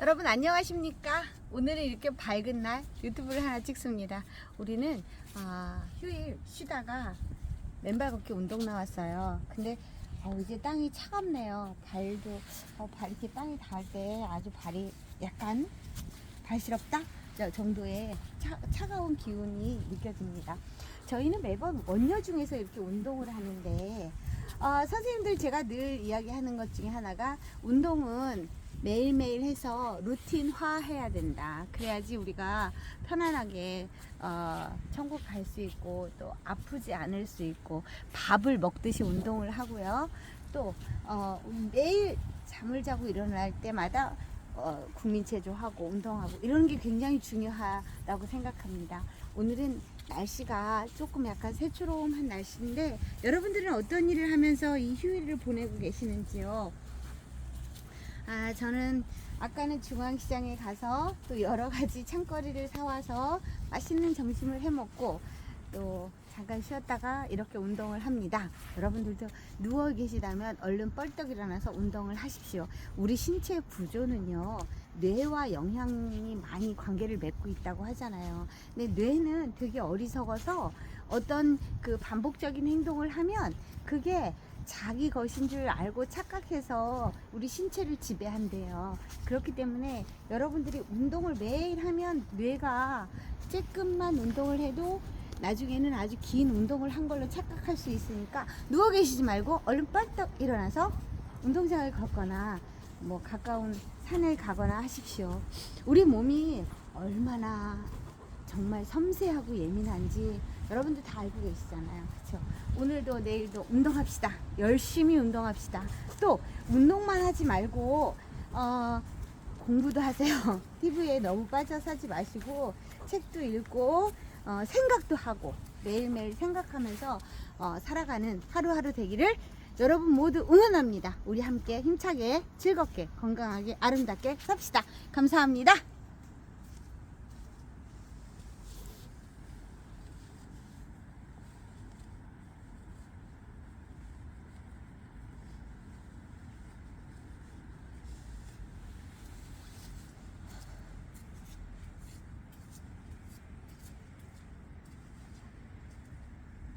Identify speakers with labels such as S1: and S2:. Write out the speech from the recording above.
S1: 여러분 안녕하십니까? 오늘은 이렇게 밝은 날 유튜브를 하나 찍습니다. 우리는 아, 휴일 쉬다가 맨발 걷기 운동 나왔어요. 근데 어, 이제 땅이 차갑네요. 발도 어, 발 이렇게 땅이 닿을 때 아주 발이 약간 발시럽다 저 정도의 차, 차가운 기운이 느껴집니다. 저희는 매번 원녀 중에서 이렇게 운동을 하는데 어, 선생님들 제가 늘 이야기하는 것 중에 하나가 운동은 매일매일 해서 루틴화 해야 된다. 그래야지 우리가 편안하게 어, 천국 갈 수 있고 또 아프지 않을 수 있고 밥을 먹듯이 운동을 하고요. 또 어, 매일 잠을 자고 일어날 때마다 어, 국민체조하고 운동하고 이런 게 굉장히 중요하다고 생각합니다. 오늘은 날씨가 조금 약간 새초롬한 날씨인데 여러분들은 어떤 일을 하면서 이 휴일을 보내고 계시는지요? 아, 저는 아까는 중앙시장에 가서 또 여러 가지 창거리를 사와서 맛있는 점심을 해 먹고 또 잠깐 쉬었다가 이렇게 운동을 합니다. 여러분들도 누워 계시다면 얼른 뻘떡 일어나서 운동을 하십시오. 우리 신체 구조는요, 뇌와 영향이 많이 관계를 맺고 있다고 하잖아요. 근데 뇌는 되게 어리석어서 어떤 그 반복적인 행동을 하면 그게 자기 것인 줄 알고 착각해서 우리 신체를 지배한대요. 그렇기 때문에 여러분들이 운동을 매일 하면 뇌가 조금만 운동을 해도 나중에는 아주 긴 운동을 한 걸로 착각할 수 있으니까 누워 계시지 말고 얼른 뻘떡 일어나서 운동장을 걷거나 뭐 가까운 산을 가거나 하십시오. 우리 몸이 얼마나 정말 섬세하고 예민한지 여러분들 다 알고 계시잖아요. 그렇죠? 오늘도 내일도 운동합시다. 열심히 운동합시다. 또 운동만 하지 말고 어, 공부도 하세요. TV에 너무 빠져 사지 마시고 책도 읽고 어, 생각도 하고 매일매일 생각하면서 어, 살아가는 하루하루 되기를 여러분 모두 응원합니다. 우리 함께 힘차게 즐겁게 건강하게 아름답게 삽시다. 감사합니다.